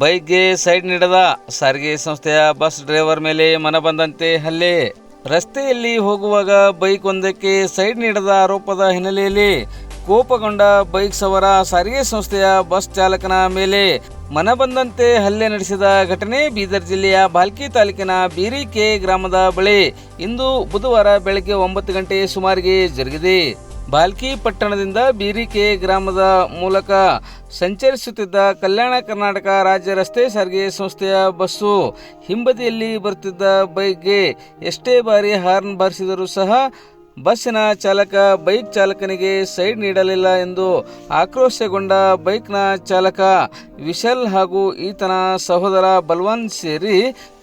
ಬೈಕ್ಗೆ side ನೀಡದ ಸಾರಿಗೆ ಸಂಸ್ಥೆಯ ಬಸ್ ಡ್ರೈವರ್ ಮೇಲೆ ಮನಬಂದಂತೆ ಹಲ್ಲೆ. ರಸ್ತೆಯಲ್ಲಿ ಹೋಗುವಾಗ ಬೈಕ್ ಒಂದಕ್ಕೆ ಸೈಡ್ ನೀಡದ ಆರೋಪದ ಹಿನ್ನೆಲೆಯಲ್ಲಿ ಕೋಪಗೊಂಡ ಬೈಕ್ ಸವಾರ ಸಾರಿಗೆ ಸಂಸ್ಥೆಯ ಬಸ್ ಚಾಲಕನ ಮೇಲೆ ಮನಬಂದಂತೆ ಹಲ್ಲೆ ನಡೆಸಿದ ಘಟನೆ ಬೀದರ್ ಜಿಲ್ಲೆಯ ಬಾಲ್ಕಿ ತಾಲೂಕಿನ ಬೀರಿಕೆ ಗ್ರಾಮದ ಬಳಿ ಇಂದು ಬುಧವಾರ ಬೆಳಗ್ಗೆ ಒಂಬತ್ತು ಗಂಟೆ ಸುಮಾರಿಗೆ ಜರುಗಿದೆ. ಬಾಲ್ಕಿ ಪಟ್ಟಣದಿಂದ ಬೀರಿಕೆ ಗ್ರಾಮದ ಮೂಲಕ ಸಂಚರಿಸುತ್ತಿದ್ದ ಕಲ್ಯಾಣ ಕರ್ನಾಟಕ ರಾಜ್ಯ ರಸ್ತೆ ಸಾರಿಗೆ ಸಂಸ್ಥೆಯ ಬಸ್ಸು ಹಿಂಬದಿಯಲ್ಲಿ ಬರುತ್ತಿದ್ದ ಬೈಕ್ಗೆ ಎಷ್ಟೇ ಬಾರಿ ಹಾರ್ನ್ ಬಾರಿಸಿದರೂ ಸಹ ಬಸ್ಸಿನ ಚಾಲಕ ಬೈಕ್ ಚಾಲಕನಿಗೆ ಸೈಡ್ ನೀಡಲಿಲ್ಲ ಎಂದು ಆಕ್ರೋಶಗೊಂಡ ಬೈಕ್ನ ಚಾಲಕ ವಿಶಲ್ ಹಾಗೂ ಈತನ ಸಹೋದರ ಬಲ್ವಾನ್ ಸೇರಿ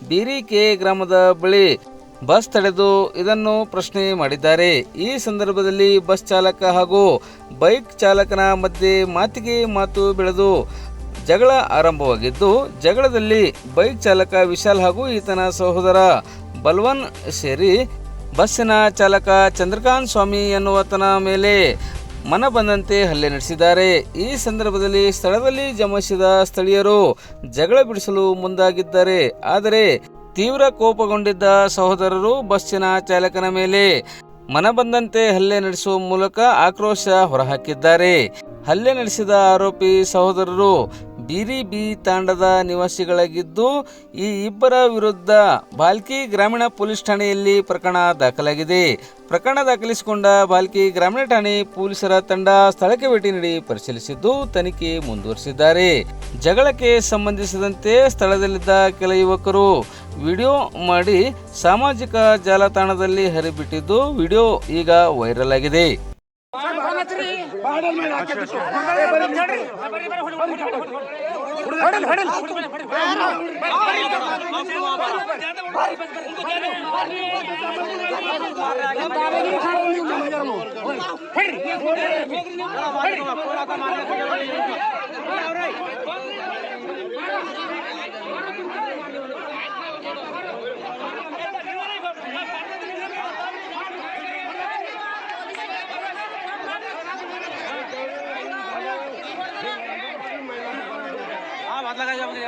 ಬೀರಿಕೆ ಗ್ರಾಮದ ಬಳಿ ಬಸ್ ತಡೆದು ಇದನ್ನು ಪ್ರಶ್ನೆ ಮಾಡಿದ್ದಾರೆ. ಈ ಸಂದರ್ಭದಲ್ಲಿ ಬಸ್ ಚಾಲಕ ಹಾಗೂ ಬೈಕ್ ಚಾಲಕನ ಮಧ್ಯೆ ಮಾತಿಗೆ ಮಾತು ಬೆಳೆದು ಜಗಳ ಆರಂಭವಾಗಿದ್ದು, ಜಗಳದಲ್ಲಿ ಬೈಕ್ ಚಾಲಕ ವಿಶಾಲ್ ಹಾಗೂ ಈತನ ಸಹೋದರ ಬಲ್ವನ್ ಸೇರಿ ಬಸ್ಸಿನ ಚಾಲಕ ಚಂದ್ರಕಾಂತ್ ಸ್ವಾಮಿ ಎನ್ನುವತನ ಮೇಲೆ ಮನ ಬಂದಂತೆ ಹಲ್ಲೆ ನಡೆಸಿದ್ದಾರೆ. ಈ ಸಂದರ್ಭದಲ್ಲಿ ಸ್ಥಳದಲ್ಲಿ ಜಮಾಯಿಸಿದ ಸ್ಥಳೀಯರು ಜಗಳ ಬಿಡಿಸಲು ಮುಂದಾಗಿದ್ದಾರೆ. ಆದರೆ ತೀವ್ರ ಕೋಪಗೊಂಡಿದ್ದ ಸಹೋದರರು ಬಸ್ಸಿನ ಚಾಲಕನ ಮೇಲೆ ಮನಬಂದಂತೆ ಹಲ್ಲೆ ನಡೆಸುವ ಮೂಲಕ ಆಕ್ರೋಶ ಹೊರಹಾಕಿದ್ದಾರೆ. ಹಲ್ಲೆ ನಡೆಸಿದ ಆರೋಪಿ ಸಹೋದರರು ಬೀರಿ ಬಿ ತಾಂಡದ ನಿವಾಸಿಗಳಾಗಿದ್ದು, ಈ ಇಬ್ಬರ ವಿರುದ್ಧ ಬಾಲ್ಕಿ ಗ್ರಾಮೀಣ ಪೊಲೀಸ್ ಠಾಣೆಯಲ್ಲಿ ಪ್ರಕರಣ ದಾಖಲಾಗಿದೆ. ಪ್ರಕರಣ ದಾಖಲಿಸಿಕೊಂಡ ಬಾಲ್ಕಿ ಗ್ರಾಮೀಣ ಠಾಣೆ ಪೊಲೀಸರ ತಂಡ ಸ್ಥಳಕ್ಕೆ ಭೇಟಿ ನೀಡಿ ಪರಿಶೀಲಿಸಿದ್ದು, ತನಿಖೆ ಮುಂದುವರಿಸಿದ್ದಾರೆ. ಜಗಳಕ್ಕೆ ಸಂಬಂಧಿಸಿದಂತೆ ಸ್ಥಳದಲ್ಲಿದ್ದ ಕೆಲ ಯುವಕರು ವಿಡಿಯೋ ಮಾಡಿ ಸಾಮಾಜಿಕ ಜಾಲತಾಣದಲ್ಲಿ ಹರಿಬಿಟ್ಟಿದ್ದು ವಿಡಿಯೋ ಈಗ ವೈರಲ್ ಆಗಿದೆ.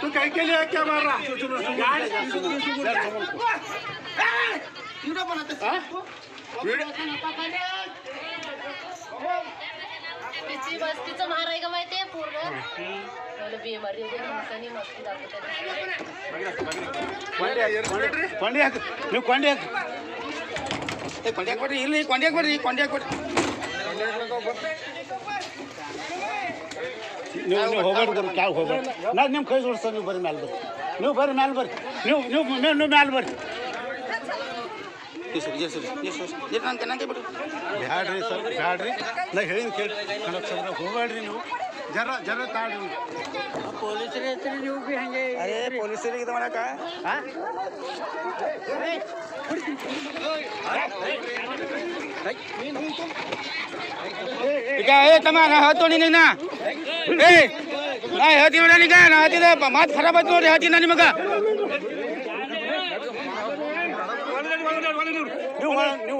तू कहीं के लिए क्या मार रहा हाँ? तिची मस्तीचं माराय का माहितीये पूर्ण मला बिमारी वगैरे माणसाने मस्ती दाखवतात ಕೊಂಡಿ ಹಾಕು ನೀವು ಕೊಂಡಿ ಹಾಕು ಏ ಕೊಂಡಿ ಹಾಕ್ಬಿಡ್ರಿ ಇಲ್ಲಿ ಕೊಂಡಿ ಹಾಕ್ಬಿಡ್ರಿ ಕೊಂಡಿ ಹಾಕ್ಬಿಡ್ರಿ ನೀವು ನೀವು ಹೋಗ್ಬೇಡ್ರಿ ಕ್ಯಾವ್ ಹೋಗ್ಬೇಡ್ರಿ. ನಾನು ನಿಮ್ಮ ಕೈ ಜೋಡಿಸ್ತಾರೆ ನೀವು ಬರ್ರಿ ಮ್ಯಾಲೆ ಬರ್ರಿ. ನೀವು ಬರ್ರಿ ಮ್ಯಾಲೆ ಬರ್ರಿ. ನೀವು ನೀವು ನೀವು ನೀವು ಮ್ಯಾಲೆ ಬರ್ರಿ. ಬ್ಯಾಡ್ರಿ ಸರ್ ಬ್ಯಾಡ್ರಿ. ನಾ ಹೇಳಿನ ಕೇಳಿ ಕಣಕ್ ಸರ್ ಹೋಗ್ಬೇಡ್ರಿ ನೀವು. ಜರ ಜರ ತಾಳ್ರಿ ಅರೇ ಪೊಲೀಸರಿಗೆ ಇದು ಮಾಡಕ ಈಗ ಏ ತಮ್ಮ ನಾ ಹೇಳ್ತೋಣಿ ನಿನ್ನ ಏ ನಾ ಹೇಳ್ತೀನಿ ನೋಡ ನಿಗ ನಾ ಹೇಳ್ತಿದ್ದೆ ಮಾತು ಖರಾಬ್ ಆಯ್ತು ನೋಡ್ರಿ ಹೇಳ್ತೀನಿ ನಾ ನಿಮಗ ನೀವು ಒಳ- ನೀವು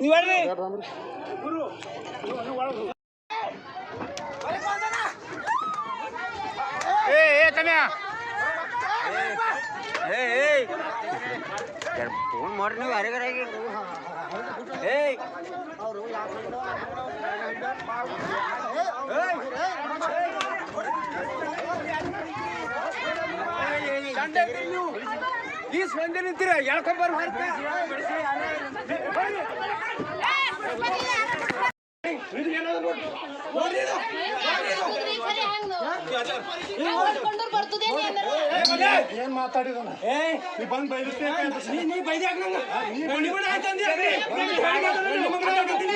ನಮ್ದಿಲ್ಲ ಏ ಏ ತಮ್ಯ ಏ ಏ ಫೋನ್ ಮಾಡ್ರಿ ನೀವು ಯಾರಿಗಾರ ಏಯ್ ಈಸ್ ಮಂದಿ ನಿಂತೀರ ಎಳ್ಕೊಂಬರ್ ಬರ್ತದೇನಿ ಏನ್ ಮಾತಾಡಿದನ ನೀ ಬಂದ್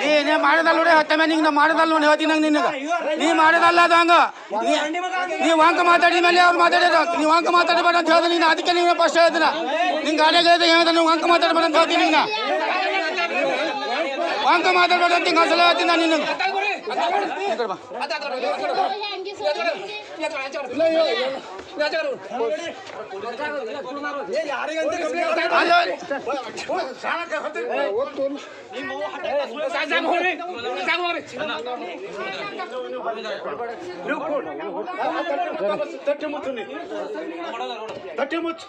ನೀ ನೀ ಮಾಡಿದಲ್ಲ ನೋಡಿ ಹತ್ತ ಮೇಲೆ ನಿಂಗೆ ನಾ ಮಾಡಿದಲ್ಲ ನೋಡಿ ಹೇಳ್ತೀನಿ ನಂಗೆ ನಿನ್ನ ನೀ ಮಾಡಿದಲ್ಲ ಅದು ಹಂಗ. ನೀ- ನೀ ವಾಂಕ ಮಾತಾಡಿದ ಮೇಲೆ ಅವ್ರು ಮಾತಾಡಿದ ನೀವು ವಾಂಕ ಮಾತಾಡಬೇಡ ಅಂತ ಹೇಳಿದ್ರೆ ನೀನು ಅದಕ್ಕೆ ನೀವು ಫಸ್ಟ್ ಹೇಳ್ತೀನ ನಿಂಗೆ ಗಾಡಿಯಾಗ ಹೇಳಿದ ಹೇಳಿದ್ರೆ ನೀವು ವಾಂಕ ಮಾತಾಡಬೇಡ ಅಂತ ಹೇಳ್ತೀನಿ ನಿನ್ನ. ವಾಂಕ ಮಾತಾಡಬೇಡ ಅಂತ ಹಿಂಗೆ ಸಲ ಹೇಳ್ತೀನಿ ನಾನು ನಿನ್ನ ಬಾ. ಅಲ್ಲ ತಟ್ಟೆ ಮುಚ್ಚು ನೀ ತಟ್ಟೆ ಮುಚ್ಚು